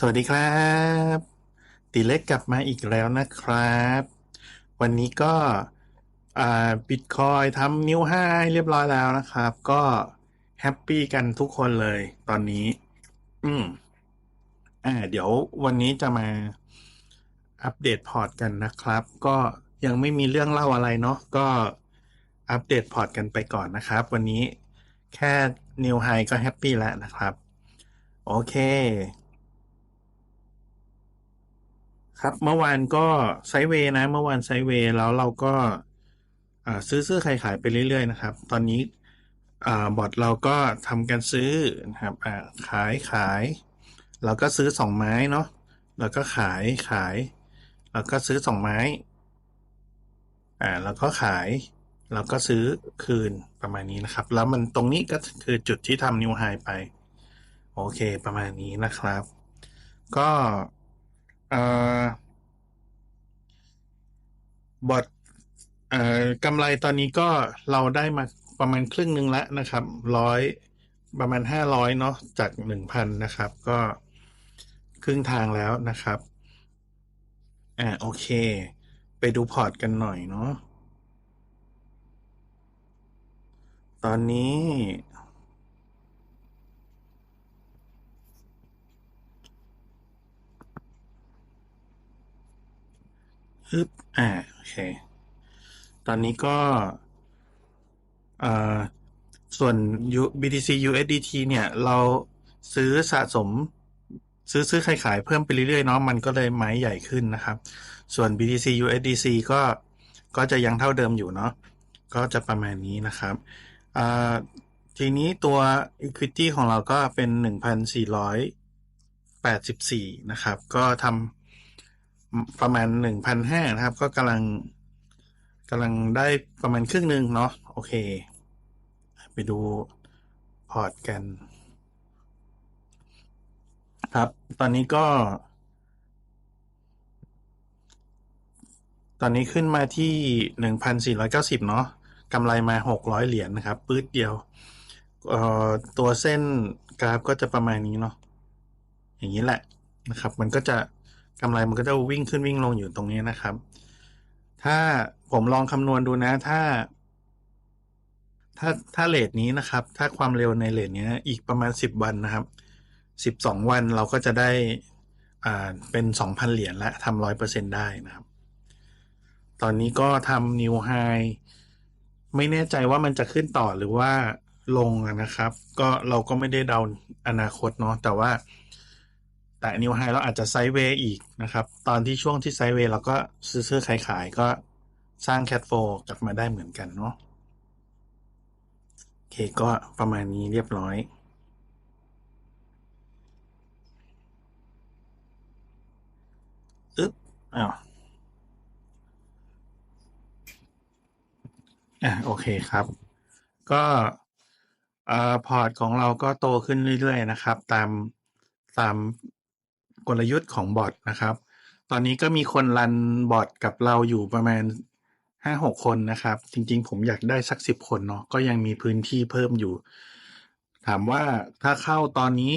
สวัสดีครับตีเล็กกลับมาอีกแล้วนะครับ วันนี้ก็บิตคอยทำนิวไฮเรียบร้อยแล้วนะครับ ก็แฮปปี้กันทุกคนเลยตอนนี้ อืมอ่าเดี๋ยววันนี้จะมาอัปเดตพอร์ตกันนะครับ ก็ยังไม่มีเรื่องเล่าอะไรเนาะก็อัปเดตพอร์ตกันไปก่อนนะครับ วันนี้แค่นิวไฮก็แฮปปี้แล้วนะครับ โอเค ครับ เมื่อวานก็ไซเวนะ เมื่อวานไซเวแล้วเราก็ซื้อซื้อขายขายไปเรื่อยๆนะครับ ตอนนี้อบอทเราก็ทำการซื้อนะครับขายขายเราก็ซื้อสองไม้เนาะแล้วก็ขายขาย แล้วก็ซื้อสองไม้อ่าแล้วก็ขายแล้วก็ซื้อคืนประมาณนี้นะครับ แล้วมันตรงนี้ก็คือจุดที่ทำนิวไฮไป โอเคประมาณนี้นะครับ ก็ บอทกำไรตอนนี้ก็เราได้มาประมาณครึ่งหนึ่งแล้วนะครับร้อยประมาณห้าร้อยเนาะจากหนึ่งพันนะครับ ก็ครึ่งทางแล้วนะครับ อ่าโอเค ไปดูพอร์ตกันหน่อยเนาะตอนนี้ ฮึบอ่าโอเค ตอนนี้ก็อ่าส่วน BTC USDT เนี่ย เราซื้อสะสม ซื้อซื้อขายขายเพิ่มไปเรื่อยๆเนาะมันก็เลยไม้ใหญ่ขึ้นนะครับ ส่วน BTC USDC ก็ก็จะยังเท่าเดิมอยู่เนาะก็จะประมาณนี้นะครับทีนี้ตัว equity ของเราก็เป็น 1,484 นะครับ ก็ทำ ประมาณ1,500นะครับ ก็กำลังกำลังได้ประมาณครึ่งหนึ่งเนาะโอเค ไปดูพอร์ตกัน ครับ ตอนนี้ก็ ตอนนี้ขึ้นมาที่หนึ่งพันสี่ร้อยเก้าสิบเนาะกำไรมาหกร้อยเหรียญนะครับ ปื๊ดเดียวเอ่อตัวเส้นกราฟก็จะประมาณนี้เนาะอย่างนี้แหละนะครับ มันก็จะ กำไรมันก็จะวิ่งขึ้นวิ่งลงอยู่ตรงนี้นะครับ ถ้าผมลองคำนวณดูนะ ถ้า ถ้าถ้าเลทนี้นะครับ ถ้าความเร็วในเลทนี้อีกประมาณสิบวันนะครับสิบสองวันเราก็จะได้อ่าเป็นสองพันเหรียญและทำร้อยเปอร์เซ็นได้นะครับ ตอนนี้ก็ทำนิวไฮไม่แน่ใจว่ามันจะขึ้นต่อหรือว่าลงนะครับ ก็เราก็ไม่ได้เดาอนาคตเนาะแต่ว่า แต่นิวไฮเราอาจจะไซด์เวย์อีกนะครับ ตอนที่ช่วงที่ไซด์เวย์เราก็ซื้อซื้อขายขายก็สร้างแคทโฟกลับมาได้เหมือนกันเนาะโอเคก็ประมาณนี้เรียบร้อยอึ๊บอ้าวอะโอเคครับ ก็อ่อพอร์ตของเราก็โตขึ้นเรื่อยๆนะครับ ตามตาม กลยุทธ์ของบอทนะครับ ตอนนี้ก็มีคนรันบอทกับเราอยู่ประมาณห้าหกคนนะครับ จริง ๆ ผมอยากได้สักสิบคนเนาะก็ยังมีพื้นที่เพิ่มอยู่ ถามว่าถ้าเข้าตอนนี้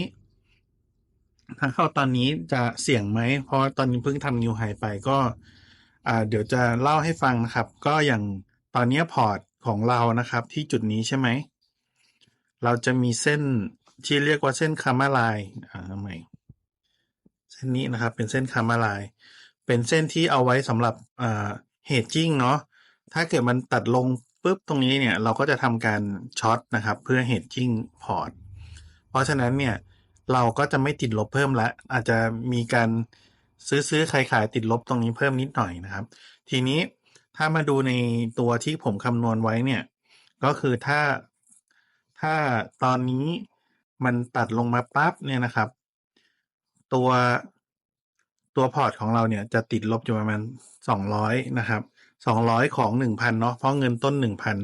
ถ้าเข้าตอนนี้จะเสี่ยงไหม เพราะตอนนี้เพิ่งทำนิวไฮไปก็เดี๋ยวจะเล่าให้ฟังนะครับ ก็อย่างตอนนี้พอร์ตของเรานะครับ ที่จุดนี้ใช่ไหม เราจะมีเส้นที่เรียกว่าเส้นคามาลายอ่าทำไม เส้นนี้นะครับ เป็นเส้นคามาลาย เป็นเส้นที่เอาไว้สำหรับอ่าเฮดจิ้งเนาะถ้าเกิดมันตัดลงปุ๊บตรงนี้เนี่ย เราก็จะทำการช็อตนะครับ เพื่อเฮดจิ้งพอร์ตเพราะฉะนั้นเนี่ย เราก็จะไม่ติดลบเพิ่มละ อาจจะมีการซื้อซื้อขายขายติดลบตรงนี้เพิ่มนิดหน่อยนะครับ ทีนี้ถ้ามาดูในตัวที่ผมคำนวณไว้เนี่ย ก็คือถ้าถ้าตอนนี้มันตัดลงมาปั๊บเนี่ยนะครับ ตัวตัวพอร์ตของเราเนี่ยจะติดลบอยู่ประมาณสองร้อยนะครับสองร้อยของหนึ่งพันเนาะเพราะเงินต้นหนึ่งพัน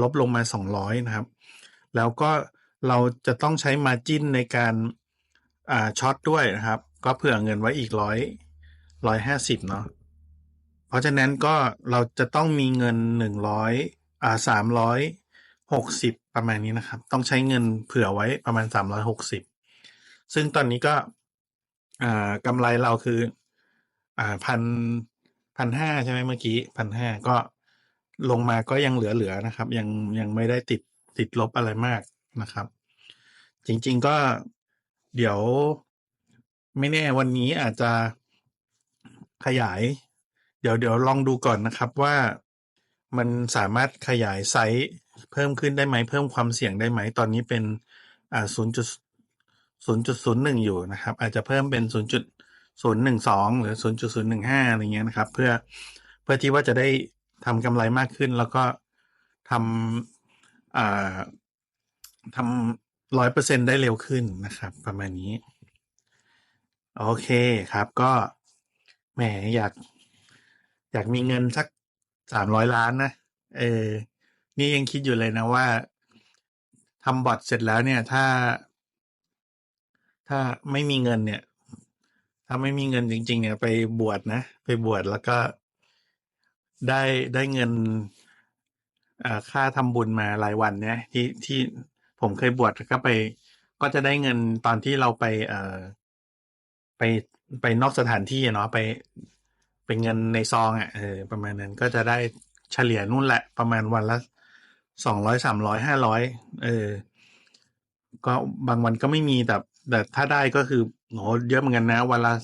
ลบลงมาสองร้อยนะครับ แล้วก็เราจะต้องใช้มาจิ้นในการอ่าช็อตด้วยนะครับ ก็เผื่อเงินไว้อีกร้อยร้อยห้าสิบเนาะเพราะฉะนั้นก็เราจะต้องมีเงินหนึ่งร้อยอ่าสามร้อยหกสิบประมาณนี้นะครับ ต้องใช้เงินเผื่อไว้ประมาณสามร้อยหกสิบซึ่งตอนนี้ก็ อ่ากำไรเราคือ อ่าพันพันห้าใช่ไหมเมื่อกี้พันห้าก็ลงมาก็ยังเหลือๆนะครับ ยังยังไม่ได้ติดติดลบอะไรมากนะครับ จริง ๆก็เดี๋ยวไม่แน่วันนี้อาจจะขยาย เดี๋ยวเดี๋ยวลองดูก่อนนะครับว่ามันสามารถขยายไซส์เพิ่มขึ้นได้ไหม เพิ่มความเสี่ยงได้ไหม ตอนนี้เป็นอ่า ศูนย์จุดศูนย์จุดศูนย์หนึ่งอยู่นะครับ อาจจะเพิ่มเป็นศูนย์จุดศูนย์หรือศูนย์จุดศูนย์หนึ่งห้าอะไรเงี้ยนะครับ เพื่อเพื่อที่ว่าจะได้ทำกำไรมากขึ้น แล้วก็ทำอ่าทำร้อยเปอร์เซ็นได้เร็วขึ้นนะครับ ประมาณนี้ โอเคครับ ก็แหมอยาก อยากมีเงินสักสามร้อยล้านนะเออ นี่ยังคิดอยู่เลยนะว่าทำบอทเสร็จแล้วเนี่ย ถ้า ถ้าไม่มีเงินเนี่ย ถ้าไม่มีเงินจริง ๆ เนี่ย ไปบวชนะ ไปบวชแล้วก็ได้ได้เงินอ่าค่าทำบุญมารายวันเนี่ย ที่ที่ผมเคยบวชก็ไป ก็จะได้เงินตอนที่เราไป เอ่อไปไปนอกสถานที่เนาะไปเป็นเงินในซองอะ่ะเออประมาณนั้นก็จะได้เฉลี่ยนู่นแหละ ประมาณวันละสองร้อยสามร้อยห้าร้อยเออ ก็บางวันก็ไม่มีแต่ แต่ถ้าได้ก็คือโหเยอะเหมือนกันนะ วันละ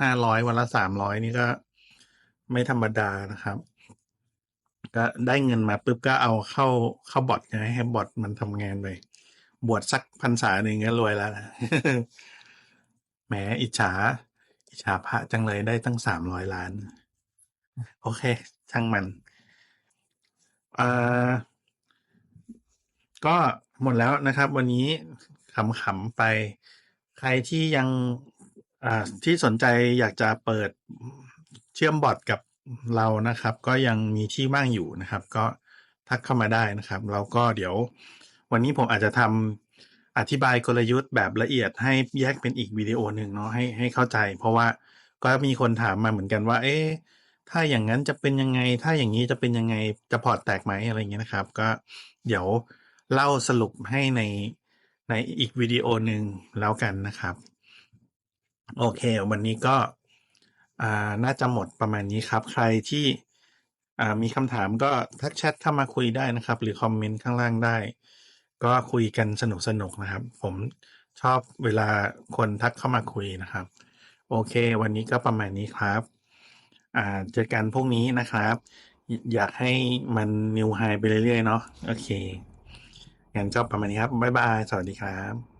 ห้าร้อยวันละสามร้อยนี่ก็ไม่ธรรมดานะครับ ก็ได้เงินมาปุ๊บก็เอาเข้าเข้าบอทไงให้บอทมันทำงานไปบวชสักพรรษาหนึ่งก็รวยแล้วนะแหมอิจฉา อิจฉาพระจังเลยได้ตั้งสามร้อยล้าน โอเค ช่างมันอ่าก็หมดแล้วนะครับ วันนี้ขำๆไป ใครที่ยังที่สนใจอยากจะเปิดเชื่อมบอทกับเรานะครับ ก็ยังมีที่ว่างอยู่นะครับ ก็ทักเข้ามาได้นะครับแล้วก็เดี๋ยว วันนี้ผมอาจจะทำอธิบายกลยุทธ์แบบละเอียดให้แยกเป็นอีกวิดีโอหนึ่งเนาะให้ให้เข้าใจ เพราะว่าก็มีคนถามมาเหมือนกันว่า เอ๊ะถ้าอย่างนั้นจะเป็นยังไง ถ้าอย่างนี้จะเป็นยังไงจะพอร์ตแตกไหมอะไรเงี้ยนะครับ ก็เดี๋ยวเล่าสรุปให้ใน ในอีกวิดีโอหนึ่งแล้วกันนะครับ โอเค วันนี้ก็น่าจะหมดประมาณนี้ครับ ใครที่มีคำถามก็ทักแชทเข้ามาคุยได้นะครับ หรือคอมเมนต์ข้างล่างได้ ก็คุยกันสนุกสนุกนะครับ ผมชอบเวลาคนทักเข้ามาคุยนะครับ โอเค วันนี้ก็ประมาณนี้ครับเจอกันพรุ่งนี้นะครับ อยากให้มันนิวไฮไปเรื่อยๆเนาะโอเค งั้นก็ประมาณนี้ครับบ๊ายบาย สวัสดีครับ